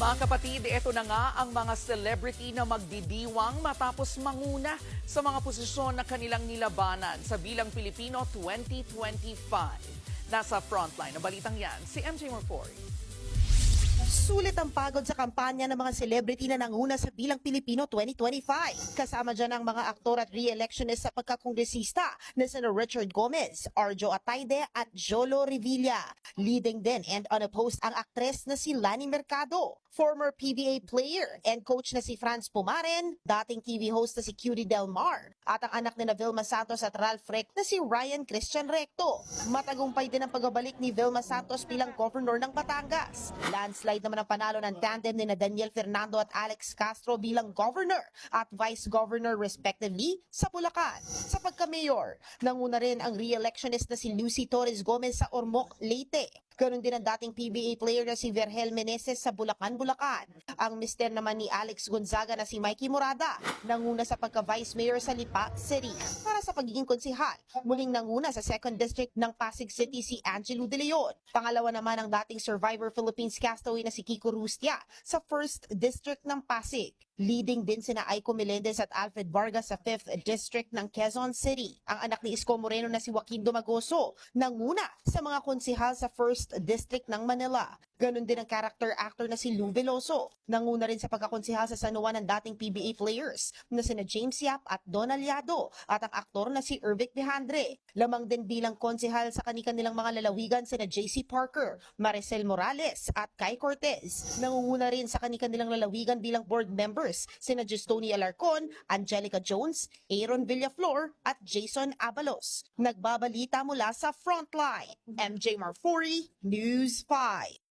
Mga kapatid, ito na nga ang mga celebrity na magdidiwang matapos manguna sa mga posisyon na kanilang nilabanan sa Bilang Pilipino 2025. Nasa frontline ng balitang yan, si MJ Morfori. Sulit ang pagod sa kampanya ng mga celebrity na nanguna sa Bilang Pilipino 2025. Kasama dyan ang mga aktor at re-electionist sa pagkakongresista na sina Richard Gomez, Arjo Atayde at Jolo Revilla. Leading din and unopposed ang aktres na si Lani Mercado, former PBA player and coach na si Franz Pumaren, dating TV host na si Cutie Del Mar, at ang anak ni na Vilma Santos at Ralph Reck na si Ryan Christian Recto. Matagumpay din ang pagbabalik ni Vilma Santos bilang governor ng Batangas. Landslide naman ang panalo ng tandem ni na Daniel Fernando at Alex Castro bilang governor at vice governor respectively sa Bulacan. Sa pagka-mayor, nanguna rin ang re-electionist na si Lucy Torres Gomez sa Ormoc, Leyte. Ganon din ang dating PBA player na si Vergel Meneses sa Bulacan, Bulacan. Ang mister naman ni Alex Gonzaga na si Mikey Morada, nanguna sa pagka-vice mayor sa Lipa City. Para sa pagiging konsihal, muling nanguna sa 2nd District ng Pasig City si Angelo De Leon. Pangalawa naman ang dating Survivor Philippines castaway na si Kiko Rustia sa 1st District ng Pasig. Leading din sina Aiko Melendez at Alfred Vargas sa 5th District ng Quezon City. Ang anak ni Isko Moreno na si Joaquin Dumagoso nanguna sa mga konsihal sa 1st District ng Manila. Ganon din ang character actor na si Lou Veloso. Nanguna rin sa pagkakonsihal sa San Juan ng dating PBA players na sina James Yap at Don Aliado at ang aktor na si Ervic Behandre. Lamang din bilang konsihal sa kanilang mga lalawigan sina JC Parker, Maricel Morales at Kai Cortez. Nangunguna rin sa kanilang lalawigan bilang board members sina Justoni Alarcon, Angelica Jones, Aaron Villaflor at Jason Abalos. Nagbabalita mula sa Frontline, MJ Marfori, News 5.